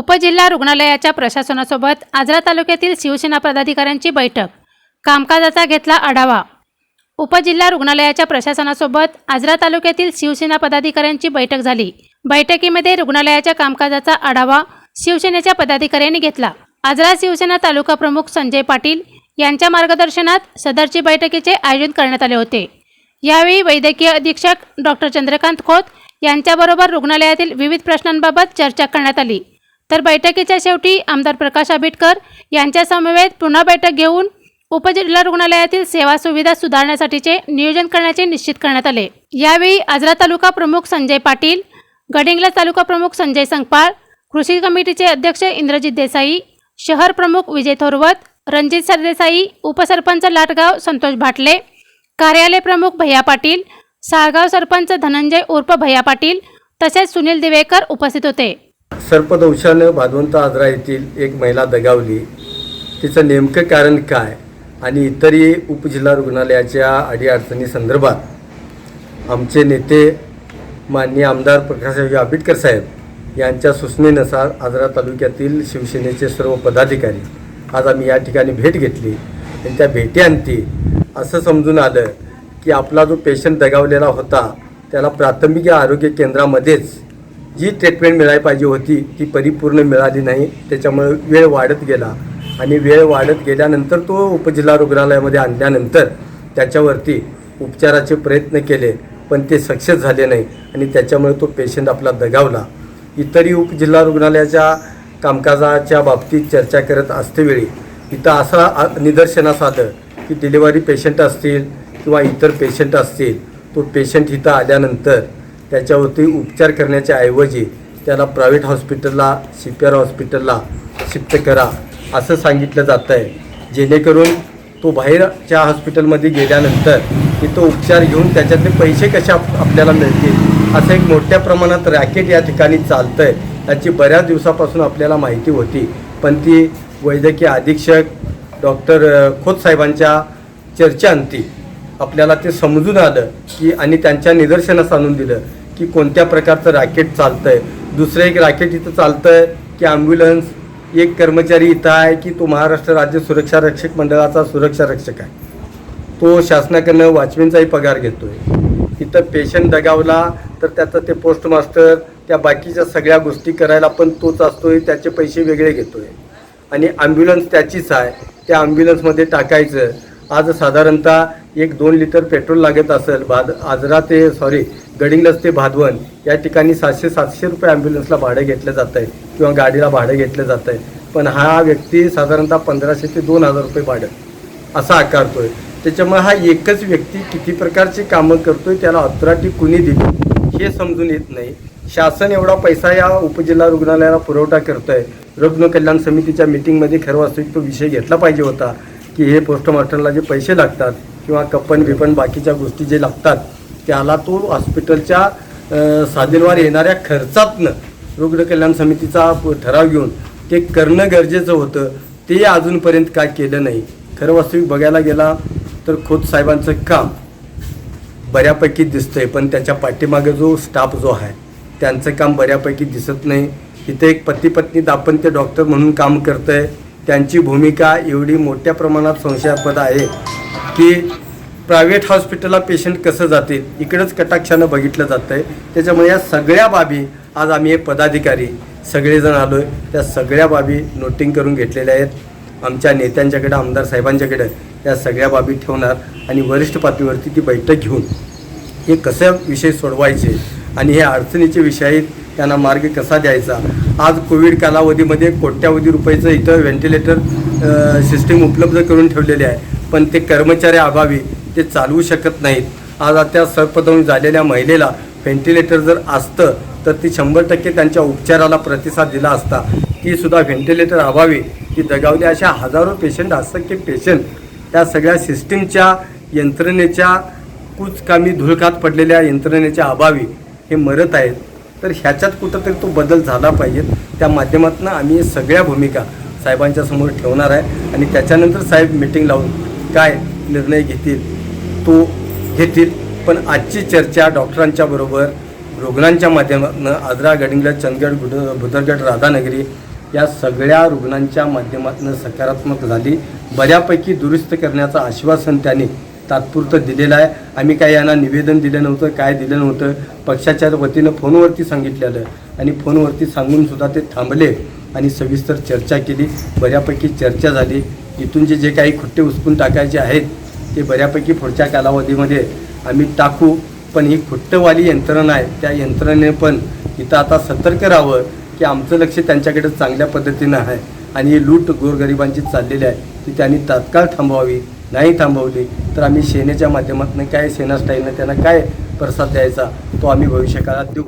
उपजिल्हा रुग्णालयाच्या प्रशासनासोबत आजरा तालुक्यातील शिवसेना पदाधिकाऱ्यांची बैठक. कामकाजाचा घेतला आढावा. उपजिल्हा रुग्णालयाच्या प्रशासनासोबत आजरा तालुक्यातील शिवसेना पदाधिकाऱ्यांची बैठक झाली. बैठकीमध्ये रुग्णालयाच्या कामकाजाचा आढावा शिवसेनेच्या पदाधिकाऱ्यांनी घेतला. आजरा शिवसेना तालुका प्रमुख संजय पाटील यांच्या मार्गदर्शनात सदरची बैठकीचे आयोजन करण्यात आले होते. यावेळी वैद्यकीय अधीक्षक डॉक्टर चंद्रकांत खोत यांच्याबरोबर रुग्णालयातील विविध प्रश्नांबाबत चर्चा करण्यात आली. तर बैठकीच्या शेवटी आमदार प्रकाश आंबेडकर यांच्या समवेत पुन्हा बैठक घेऊन उपजिल्हा रुग्णालयातील सेवा सुविधा सुधारण्यासाठीचे नियोजन करण्याचे निश्चित करण्यात आले. यावेळी आजरा तालुका प्रमुख संजय पाटील गडिंगला तालुका प्रमुख संजय संगपाळ कृषी कमिटीचे अध्यक्ष इंद्रजित देसाई शहर प्रमुख विजय थोरवत रणजित सरदेसाई उपसरपंच लाटगाव संतोष भाटले कार्यालय प्रमुख भैया पाटील साळगाव सरपंच धनंजय उर्फ भैया पाटील तसेच सुनील दिवेकर उपस्थित होते. सर्पदंशानं भादवंत आजरा येथील एक महिला दगावली. तिचं नेमकं कारण काय आणि इतरही उपजिल्हा रुग्णालयाच्या अडीअडचणी संदर्भात आमचे नेते माननीय आमदार प्रकाशराव आंबेडकर साहेब यांच्या सूचनेनुसार आजरा तालुक्यातील शिवसेनेचे सर्व पदाधिकारी आज आम्ही या ठिकाणी भेट घेतली. आणि त्या भेटीअंती असं समजून आलं की आपला जो पेशंट दगावलेला होता त्याला प्राथमिक आरोग्य केंद्रामध्येच जी ट्रीटमेंट मिळायला पाहिजे होती ती परिपूर्ण मिळाली नाही. त्याच्यामुळे वेळ वाढत गेला. आणि वेळ वाढत गेल्यानंतर तो उपजिल्हा रुग्णालयामध्ये आणल्यानंतर त्याच्यावरती उपचाराचे प्रयत्न केले पण ते सक्सेस झाले नाही. आणि त्याच्यामुळे तो पेशंट आपला दगावला. इतरही उपजिल्हा रुग्णालयाच्या कामकाजाच्या बाबतीत चर्चा करत असतेवेळी इथं असा निदर्शनास आलं की डिलिव्हरी पेशंट असतील किंवा इतर पेशंट असतील तो पेशंट इथं आल्यानंतर त्याच्यावरती उपचार करण्याच्या ऐवजी त्याला प्रायव्हेट हॉस्पिटलला सी पी आर हॉस्पिटलला शिफ्ट करा असं सांगितलं जातं आहे जेणेकरून तो बाहेरच्या हॉस्पिटलमध्ये गेल्यानंतर की तो उपचार घेऊन त्याच्यातले पैसे कसे आप आपल्याला मिळतील असं एक मोठ्या प्रमाणात रॅकेट या ठिकाणी चालतं आहे याची बऱ्याच दिवसापासून आपल्याला माहिती होती. पण ती वैद्यकीय अधीक्षक डॉक्टर खोत साहेबांच्या चर्चांती आपल्याला ते समजून आलं की आणि त्यांच्या निदर्शनास आणून दिलं. की कोणत्या प्रकारचं रॅकेट चालतं आहे दुसरं एक रॅकेट इथं चालतं आहे की ॲम्ब्युलन्स एक कर्मचारी इथं आहे की तो महाराष्ट्र राज्य सुरक्षा रक्षक मंडळाचा सुरक्षा रक्षक आहे. तो शासनाकडनं वॉचमॅनचाही पगार घेतो आहे इथं पेशंट दगावला तर त्याचं ते पोस्ट मास्टर त्या बाकीच्या सगळ्या गोष्टी करायला पण तोच असतोय त्याचे पैसे वेगळे घेतो आहे आणि ॲम्ब्युलन्स त्याचीच आहे. त्या ॲम्ब्युलन्समध्ये टाकायचं आज साधारणतः एक दोन लिटर पेट्रोल लागत असेल भाद आजरा ते सॉरी गडिंग्लज ते भादवन या ठिकाणी सातशे सातशे रुपये ॲम्ब्युलन्सला भाडं घेतलं जात आहे किंवा गाडीला भाडं घेतलं जात आहे. पण हा व्यक्ती साधारणतः पंधराशे ते दोन हजार रुपये भाडं असा आकारतोय त्याच्यामुळे हा एकच व्यक्ती किती प्रकारची कामं करतोय त्याला अथॉरिटी कुणी दिली हे समजून येत नाही. शासन एवढा पैसा या उपजिल्हा रुग्णालयाला पुरवठा करतोय. रुग्ण कल्याण समितीच्या मिटिंगमध्ये खरं वास्तविक तो विषय घेतला पाहिजे होता. की हे पोस्टमास्टरला जे पैसे लागतात किंवा कप्पन बिपन बाकीच्या गोष्टी जे लागतात त्याला तो हॉस्पिटलच्या साधीलवार येणाऱ्या खर्चातनं रुग्ण कल्याण समितीचा ठराव घेऊन ते करणं गरजेचं होतं. ते अजूनपर्यंत काय केलं नाही. खरं वास्तविक बघायला गेला तर खोत साहेबांचं काम बऱ्यापैकी दिसतंय पण त्याच्या पाठीमागे जो स्टाफ जो आहे त्यांचं काम बऱ्यापैकी दिसत नाही. इथे एक पती पत्नी दाम्पत्य डॉक्टर म्हणून काम करतंय. त्यांची भूमिका एवढी मोठ्या प्रमाणात संशयास्पद आहे की प्रायव्हेट हॉस्पिटलला पेशंट कसं जातील इकडंच कटाक्षानं बघितलं जातं आहे त्याच्यामुळे या सगळ्या बाबी आज आम्ही हे पदाधिकारी सगळेजण आलो आहे त्या सगळ्या बाबी नोटिंग करून घेतलेल्या आहेत. आमच्या नेत्यांच्याकडे आमदार साहेबांच्याकडे या सगळ्या बाबी ठेवणार आणि वरिष्ठ पातळीवरती ती बैठक घेऊन हे कसं विषय सोडवायचे आणि हे अडचणीचे विषय आहेत त्यांना मार्ग कसा द्यायचा? आज कोविड कालावधीमध्ये कोट्यावधी रुपयाचं इथं व्हेंटिलेटर सिस्टीम उपलब्ध करून ठेवलेले आहे. पण ते कर्मचारी अभावी ते चालवू शकत नाहीत. आज त्या सर्पदंश झालेल्या महिलेला व्हेंटिलेटर जर असतं तर ती शंभर टक्के त्यांच्या उपचाराला प्रतिसाद दिला असता. ती सुद्धा व्हेंटिलेटर अभावी. ती दगावली अशा हजारो पेशंट असंख्य पेशंट त्या सगळ्या सिस्टीमच्या यंत्रणेच्या कुचकामी धुळकात पडलेल्या यंत्रणेच्या अभावी हे मरत आहेत. तर ह्याच्यात कुठंतरी तो बदल झाला पाहिजे. त्या माध्यमातून आम्ही सगळ्या भूमिका साहेबांच्या समोर ठेवणार आहे. आणि त्याच्यानंतर साहेब मिटिंग लावून काय निर्णय घेतील तो घेतील. पण आजची चर्चा डॉक्टरांच्या बरोबर रुग्णांच्या माध्यमातून आजरा गडिंगला चंदगड गुड बुदरगड राधानगरी या सगळ्या रुग्णांच्या माध्यमातून सकारात्मक झाली. बऱ्यापैकी दुरुस्त करण्याचं आश्वासन त्यांनी तात्पुरतं दिलेलं आहे. आम्ही काही यांना निवेदन दिलं नव्हतं काय दिलं नव्हतं. पक्षाच्या वतीनं फोनवरती सांगितलेलं. आणि फोनवरती सांगून सुद्धा ते थांबले आणि सविस्तर चर्चा केली. बऱ्यापैकी चर्चा झाली. इथून जे जे काही खुट्टे उचकून टाकायचे आहेत ते बऱ्यापैकी पुढच्या कालावधीमध्ये आम्ही टाकू. पण ही खुट्टवाली यंत्रणा आहे. त्या यंत्रणेने पण इथं आता सतर्क राहावं की आमचं लक्ष त्यांच्याकडे चांगल्या पद्धतीनं आहे. आणि ही लूट गोरगरिबांची चाललेली आहे. ती त्यांनी तात्काळ थांबवावी. नाही थांबवली तर आम्ही सेनेच्या माध्यमातून काय सेना स्टाईलनं त्यांना काय प्रसाद द्यायचा तो आम्ही भविष्यकाळात देऊ.